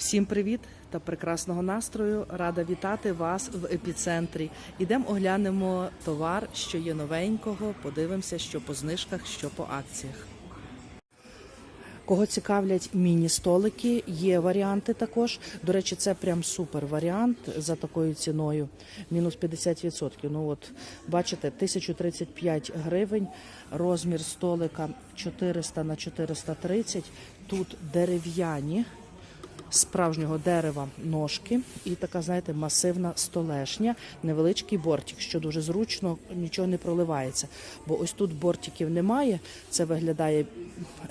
Всім привіт та прекрасного настрою. Рада вітати вас в епіцентрі. Ідемо оглянемо товар, що є новенького. Подивимося, що по знижках, що по акціях. Кого цікавлять міні-столики, є варіанти також. До речі, це прям супер варіант за такою ціною. Мінус 50%. Ну от бачите, 1035 гривень. Розмір столика 400 на 430. Тут дерев'яні справжнього дерева ножки і така, знаєте, масивна столешня, невеличкий бортик, що дуже зручно, нічого не проливається. Бо ось тут бортиків немає, це виглядає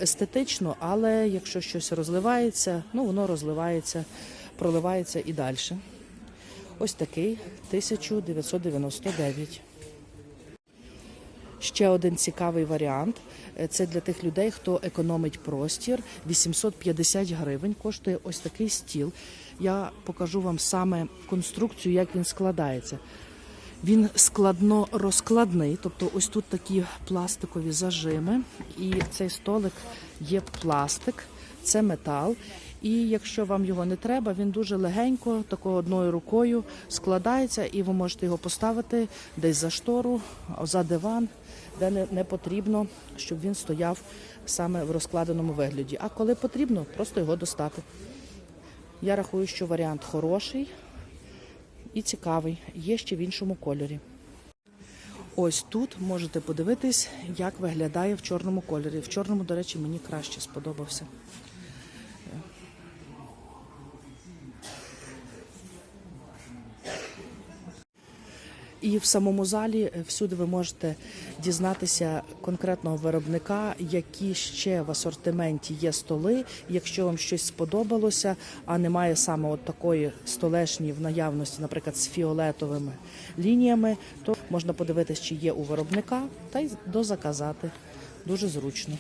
естетично, але якщо щось розливається, ну воно розливається, проливається і далі. Ось такий 1999. Ще один цікавий варіант. Е, Це для тих людей, хто економить простір. 850 гривень коштує ось такий стіл. Я покажу вам саме конструкцію, як він складається. Він складно розкладний, тобто ось тут такі пластикові зажими, і цей столик є пластик, це метал. І якщо вам його не треба, він дуже легенько, такою одною рукою складається, і ви можете його поставити десь за штору, за диван, де не, не потрібно, щоб він стояв саме в розкладеному вигляді. А коли потрібно, просто його достати. Я рахую, що варіант хороший і цікавий. Є ще в іншому кольорі. Ось тут можете подивитись, як виглядає в чорному кольорі. В чорному, до речі, мені краще сподобався. І в самому залі е, всюди ви можете дізнатися конкретного виробника, які ще в асортименті є столи. Якщо вам щось сподобалося, а немає саме от такої столешні в наявності, наприклад, з фіолетовими лініями, то можна подивитися, чи є у виробника, та й дозаказати. Дуже зручно.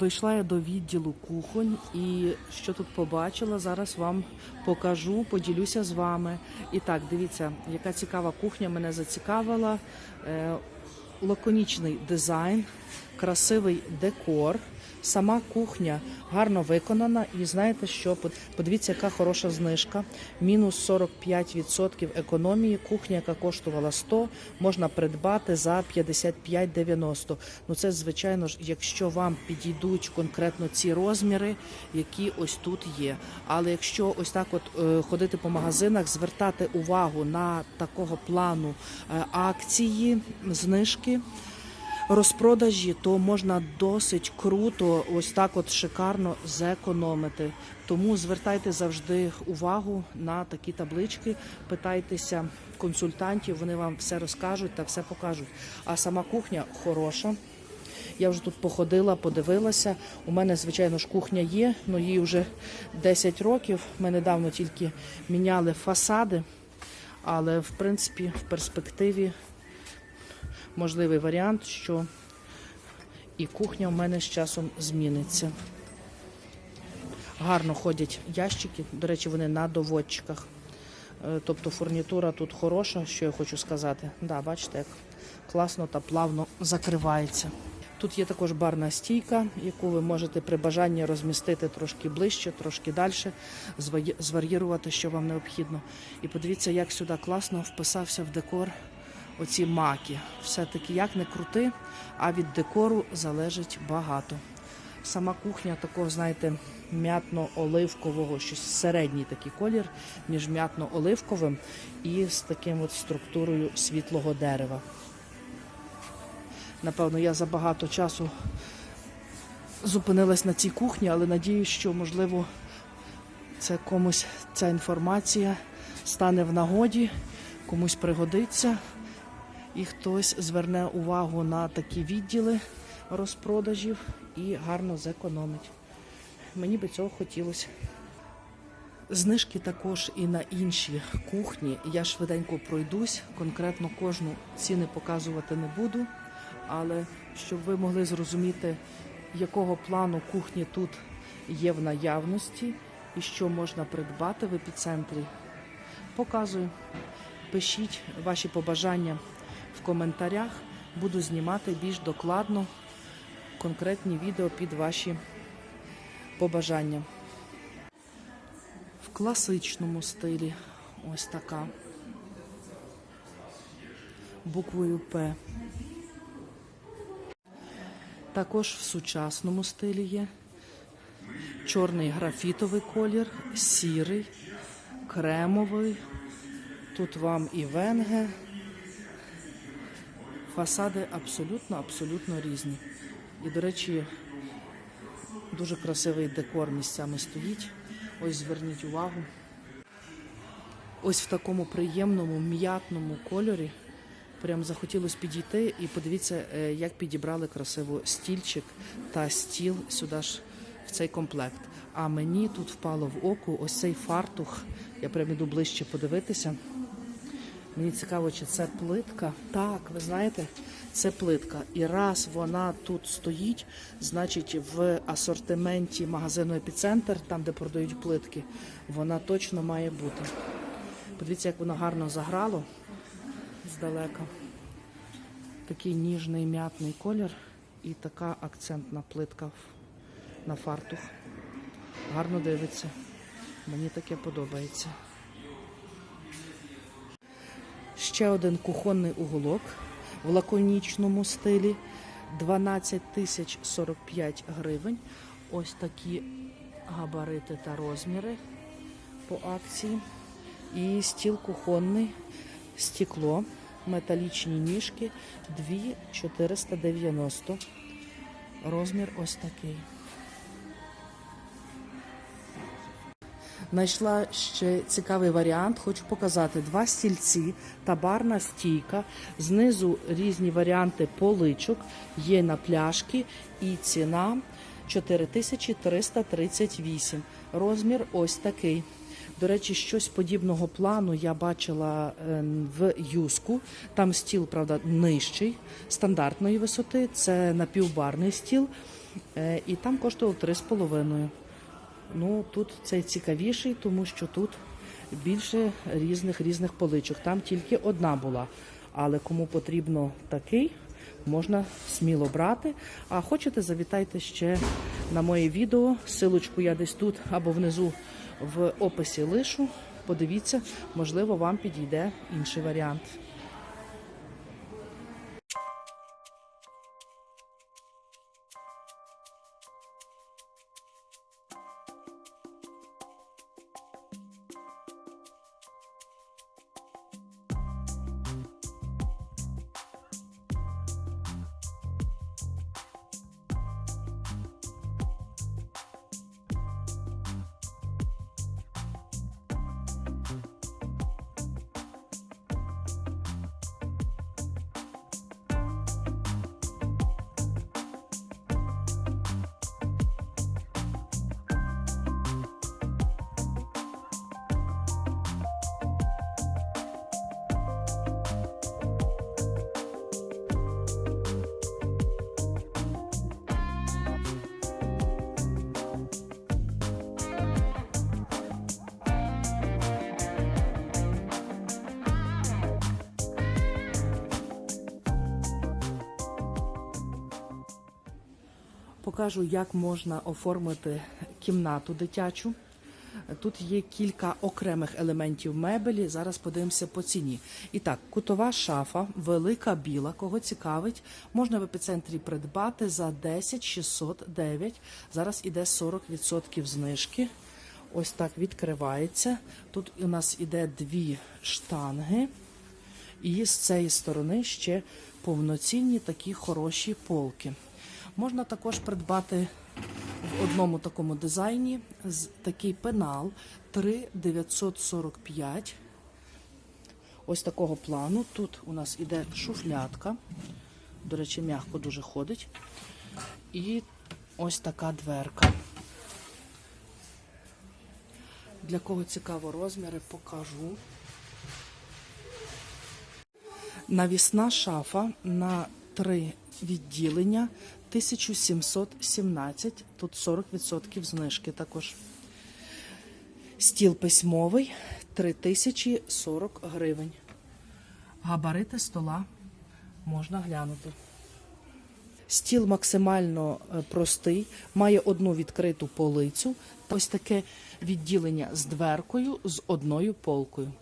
Дійшла я до відділу кухонь і що тут побачила, зараз вам покажу, поділюся з вами. І так, дивіться, яка цікава кухня мене зацікавила. Лаконічний дизайн, красивий декор. Сама кухня гарно виконана, і знаєте що? Подивіться, яка хороша знижка. Мінус 45% економії. Кухня, яка коштувала 100, можна придбати за 55,90. Ну це звичайно ж, якщо вам підійдуть конкретно ці розміри, які ось тут є. Але якщо ось так, от е, ходити по магазинах, звертати увагу на такого плану е, акції, знижки розпродажі, то можна досить круто, ось так от шикарно зекономити. Тому звертайте завжди увагу на такі таблички, питайтеся консультантів, вони вам все розкажуть та все покажуть. А сама кухня хороша. Я вже тут походила, подивилася. У мене, звичайно ж, кухня є, але їй вже 10 років. Ми недавно тільки міняли фасади, але в принципі в перспективі можливий варіант, що і кухня в мене з часом зміниться. Гарно ходять ящики, до речі, вони на доводчиках. Е, Тобто фурнітура тут хороша, що я хочу сказати. Да, бачите, як класно та плавно закривається. Тут є також барна стійка, яку ви можете при бажанні розмістити трошки ближче, трошки далі, звар'їрувати, що вам необхідно. І подивіться, як сюди класно вписався в декор оці маки. Все-таки як не крути, а від декору залежить багато. Сама кухня такого, знаєте, м'ятно-оливкового, щось середній такий колір між м'ятно-оливковим і з таким от структурою світлого дерева. Напевно, я забагато часу зупинилась на цій кухні, але надіюсь, що можливо це комусь ця інформація стане в нагоді, комусь пригодиться, і хтось зверне увагу на такі відділи розпродажів і гарно зекономить. Мені би цього хотілося. Знижки також і на інші кухні. Я швиденько пройдусь, конкретно кожну ціни показувати не буду, але щоб ви могли зрозуміти, якого плану кухні тут є в наявності і що можна придбати в епіцентрі. Показую. Пишіть ваші побажання в коментарях. Буду знімати більш докладно конкретні відео під ваші побажання. В класичному стилі ось така. Буквою П. Також в сучасному стилі є чорний графітовий колір, сірий, кремовий. Тут вам і венге. Фасади абсолютно, абсолютно різні. І, до речі, дуже красивий декор місцями стоїть. Ось зверніть увагу. Ось в такому приємному м'ятному кольорі. Прям захотілося підійти і подивіться, е, як підібрали красиво стільчик та стіл сюди ж в цей комплект. А мені тут впало в око ось цей фартух. Я прям іду ближче подивитися. Мені цікаво, чи це плитка. Так, ви знаєте, це плитка. І раз вона тут стоїть, значить в асортименті магазину епіцентр, там де продають плитки, вона точно має бути. Подивіться, як воно гарно заграло здалека. Такий ніжний м'ятний колір і така акцентна плитка на фартух. Гарно дивиться. Мені таке подобається. Ще один кухонний уголок в лаконічному стилі. 12 тисяч 45 гривень. Ось такі габарити та розміри по акції. І стіл кухонний, стекло, металічні ніжки 2490. Розмір ось такий. Знайшла ще цікавий варіант. Хочу показати два стільці та барна стійка. Знизу різні варіанти поличок. Є на пляшки і ціна 4338. Розмір ось такий. До речі, щось подібного плану я бачила е, в юску. Там стіл, правда, нижчий, стандартної висоти. Це напівбарний стіл. Е, І там коштував 3,5. Ну тут цей цікавіший, тому що тут більше різних різних поличок. Там тільки одна була. Але кому потрібно такий, можна сміло брати. А хочете, завітайте ще на моє відео. Силочку я десь тут або внизу в описі лишу. Подивіться, можливо, вам підійде інший варіант. Покажу, як можна оформити кімнату дитячу. Тут є кілька окремих елементів мебелі. Зараз подивимося по ціні. І так, кутова шафа, велика біла. Кого цікавить, можна в епіцентрі придбати за 10 609. Зараз іде 40% знижки. Ось так відкривається. Тут у нас іде дві штанги. І з цієї сторони ще повноцінні такі хороші полки. Можна також придбати в одному такому дизайні такий пенал 3,945. Ось такого плану. Тут у нас іде шуфлятка. До речі, м'яко дуже ходить. І ось така дверка. Для кого цікаво розміри, покажу. Навісна шафа на три відділення 1717. Тут 40% знижки також. Стіл письмовий 3040 гривень. Габарити стола можна глянути. Стіл максимально е, простий, має одну відкриту полицю, ось таке відділення з дверкою з одною полкою.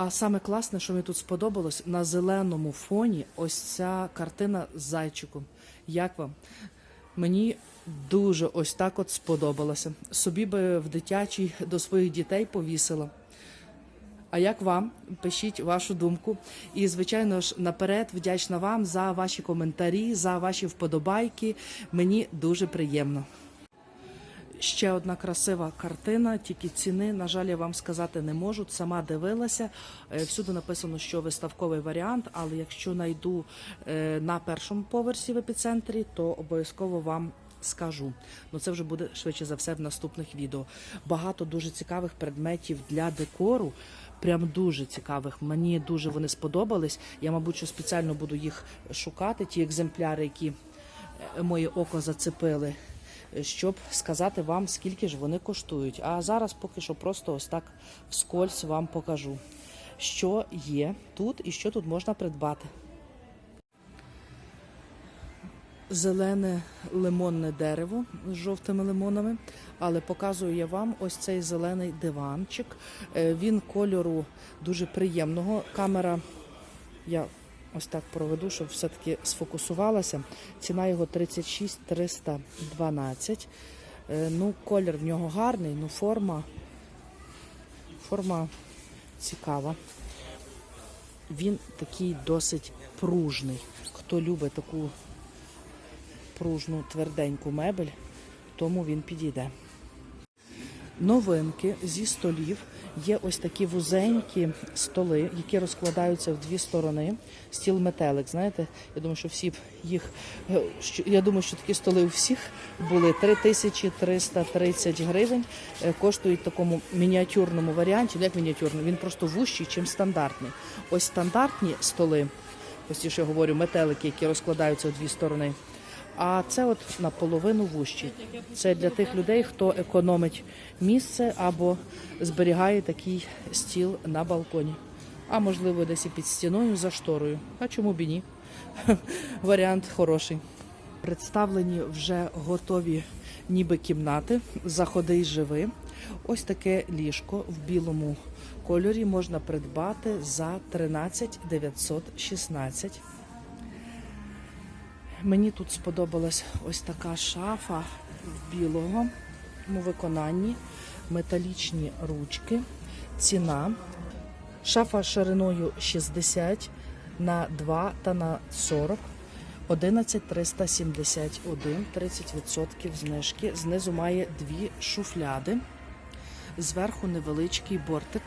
А саме класне, що мені тут сподобалось, на зеленому фоні ось ця картина з зайчиком. Як вам? Мені дуже ось так от сподобалося. Собі би в дитячій до своїх дітей повісила. А як вам? Пишіть вашу думку. І, звичайно ж, наперед вдячна вам за ваші коментарі, за ваші вподобайки. Мені дуже приємно. Ще одна красива картина, тільки ціни, на жаль, я вам сказати не можу. Сама дивилася. Е, Всюди написано, що виставковий варіант, але якщо знайду е, на першому поверсі в епіцентрі, то обов'язково вам скажу. Ну це вже буде швидше за все в наступних відео. Багато дуже цікавих предметів для декору. Прям дуже цікавих. Мені дуже вони сподобались. Я, мабуть, що спеціально буду їх шукати, ті екземпляри, які е, моє око зацепили щоб сказати вам, скільки ж вони коштують. А зараз поки що просто ось так вскользь вам покажу, що є тут і що тут можна придбати. Зелене лимонне дерево з жовтими лимонами, але показую я вам ось цей зелений диванчик. Е, Він кольору дуже приємного. Камера я ось так проведу, щоб все-таки сфокусувалася. Ціна його 36 312. Е, Ну, колір в нього гарний, ну форма, форма цікава. Він такий досить пружний. Хто любить таку пружну тверденьку мебель, тому він підійде. Новинки зі столів є ось такі вузенькі столи, які розкладаються в дві сторони. Стіл метелик. Знаєте, я думаю, що всі б їх е, я думаю, що такі столи у всіх були 3330 гривень. е, Коштують такому мініатюрному варіанті. Ну, Як мініатюрний, він просто вущий, чим стандартний. Ось стандартні столи, ось я говорю, метелики, які розкладаються в дві сторони. А це от наполовину вущі. Це для тих людей, хто економить місце або зберігає такий стіл на балконі. А можливо, десь і під стіною за шторою. А чому б і ні? Варіант хороший. Представлені вже готові ніби кімнати, заходи й живи. Ось таке ліжко в білому кольорі можна придбати за 13 916. Мені тут сподобалась ось така шафа в білому виконанні, металічні ручки, ціна. Шафа шириною 60 на 2 та на 40. 11 371, 30% знижки. Знизу має дві шуфляди. Зверху невеличкий бортик.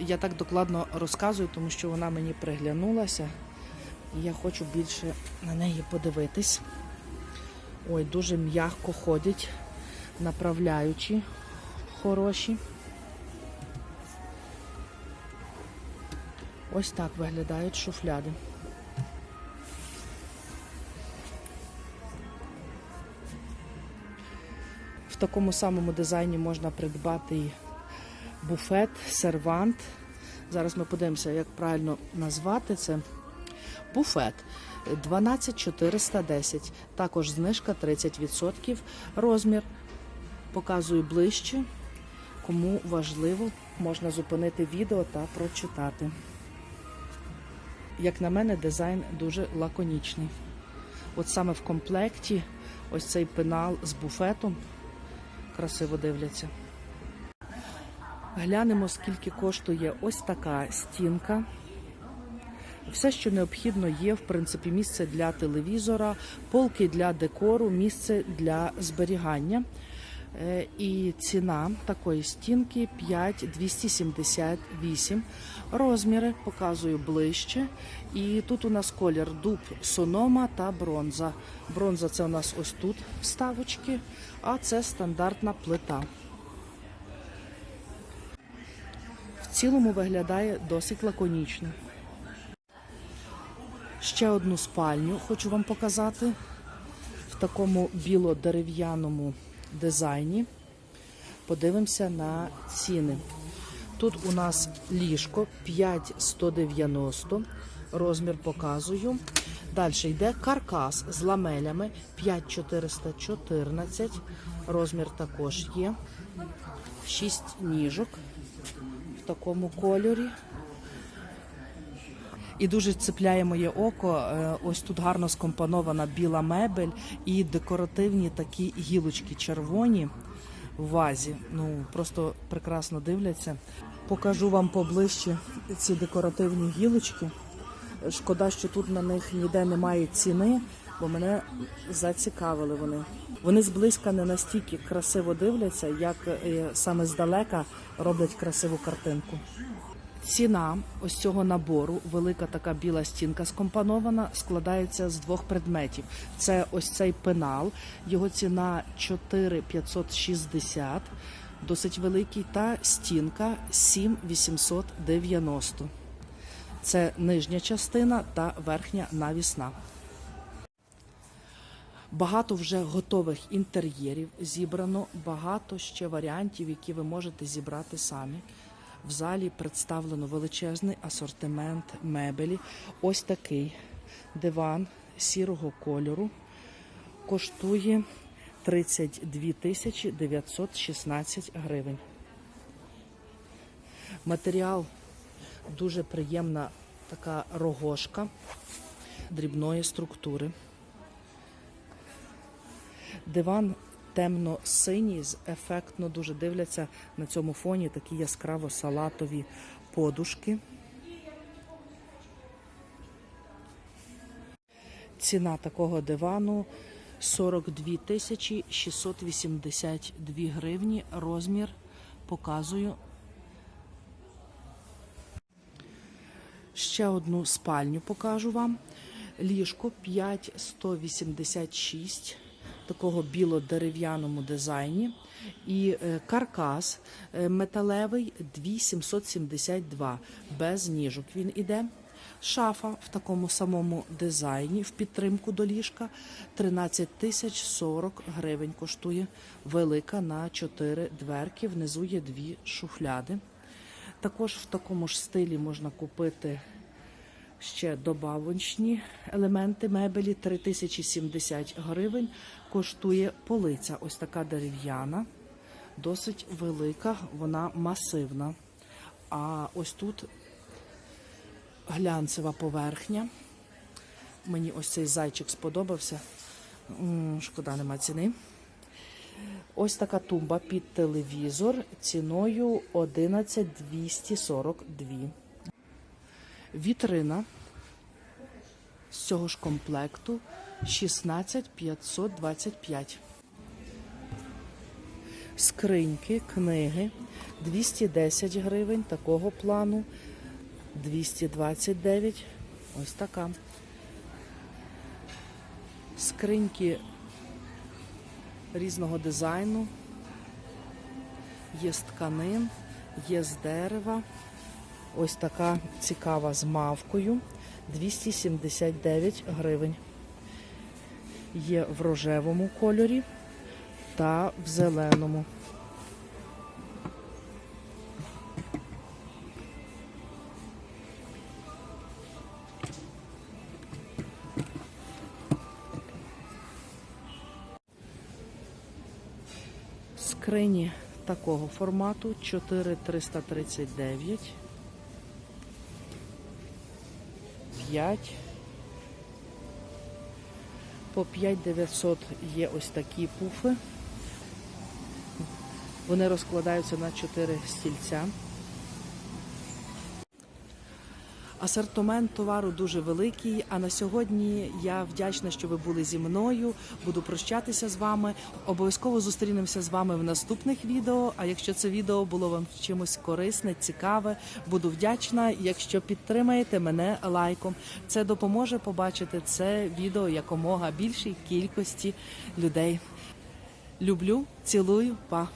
Я так докладно розказую, тому що вона мені приглянулася. І я хочу більше на неї подивитись. Ой, дуже м'яко ходять, направляючі хороші. Ось так виглядають шуфляди. В такому самому дизайні можна придбати і буфет, сервант. Зараз ми подивимося, як правильно назвати це. Буфет 12410. Також знижка 30%. Розмір показую ближче. Кому важливо, можна зупинити відео та прочитати. Як на мене, дизайн дуже лаконічний. От саме в комплекті ось цей пенал з буфетом красиво дивляться. Глянемо, скільки коштує ось така стінка. Все, що необхідно, є, в принципі, місце для телевізора, полки для декору, місце для зберігання. Е, І ціна такої стінки 5,278. Розміри показую ближче. І тут у нас колір дуб, сонома та бронза. Бронза це у нас ось тут вставочки, а це стандартна плита. В цілому виглядає досить лаконічно. Ще одну спальню хочу вам показати в такому біло-дерев'яному дизайні. Подивимося на ціни. Тут у нас ліжко 5,190, розмір показую. Далі йде каркас з ламелями 5,414, розмір також є. 6 ніжок в такому кольорі. І дуже цепляє моє око. е, Ось тут гарно скомпонована біла мебель і декоративні такі гілочки червоні в вазі. Ну просто прекрасно дивляться. Покажу вам поближче ці декоративні гілочки. Шкода, що тут на них ніде немає ціни, бо мене зацікавили вони. Вони зблизька не настільки красиво дивляться, як е, саме здалека роблять красиву картинку. Ціна ось цього набору, велика така біла стінка скомпонована, складається з двох предметів. Це ось цей пенал, його ціна 4560, досить великий, та стінка 7890. Це нижня частина та верхня навісна. Багато вже готових інтер'єрів зібрано, багато ще варіантів, які ви можете зібрати самі. В залі представлено величезний асортимент мебелі. Ось такий диван сірого кольору коштує 32 тисячі 916 гривень. Матеріал дуже приємна така рогошка дрібної структури. Диван темно-синій, з- ефектно дуже дивляться на цьому фоні такі яскраво салатові подушки. Ціна такого дивану 42 тисячі 682 гривні. Розмір показую. Ще одну спальню покажу вам. Ліжко 5,186 такого біло-дерев'яному дизайні. І е, каркас е, металевий 2772 без ніжок. Він іде. Шафа в такому самому дизайні в підтримку до ліжка 13 тисяч 40 гривень коштує. Велика на 4 дверки. Внизу є дві шуфляди. Також в такому ж стилі можна купити ще добавочні елементи мебелі 3070 гривень. Коштує полиця. Ось така дерев'яна, досить велика, вона масивна. А ось тут глянцева поверхня. Мені ось цей зайчик сподобався. Шкода, нема ціни. Ось така тумба під телевізор ціною 11242. Вітрина з цього ж комплекту 16525. Скриньки, книги 210 гривень такого плану. 229. Ось така. Скриньки різного дизайну. Є з тканин, є з дерева. Ось така цікава з мавкою. 279 гривень. Є в рожевому кольорі та в зеленому. Скрині такого формату 4339. 5. По 5900 є ось такі пуфи. Вони розкладаються на 4 стільця. Асортимент товару дуже великий. А на сьогодні я вдячна, що ви були зі мною. Буду прощатися з вами. Обов'язково зустрінемося з вами в наступних відео. А якщо це відео було вам чимось корисне, цікаве, буду вдячна, якщо підтримаєте мене лайком. Це допоможе побачити це відео якомога більшій кількості людей. Люблю, цілую, па.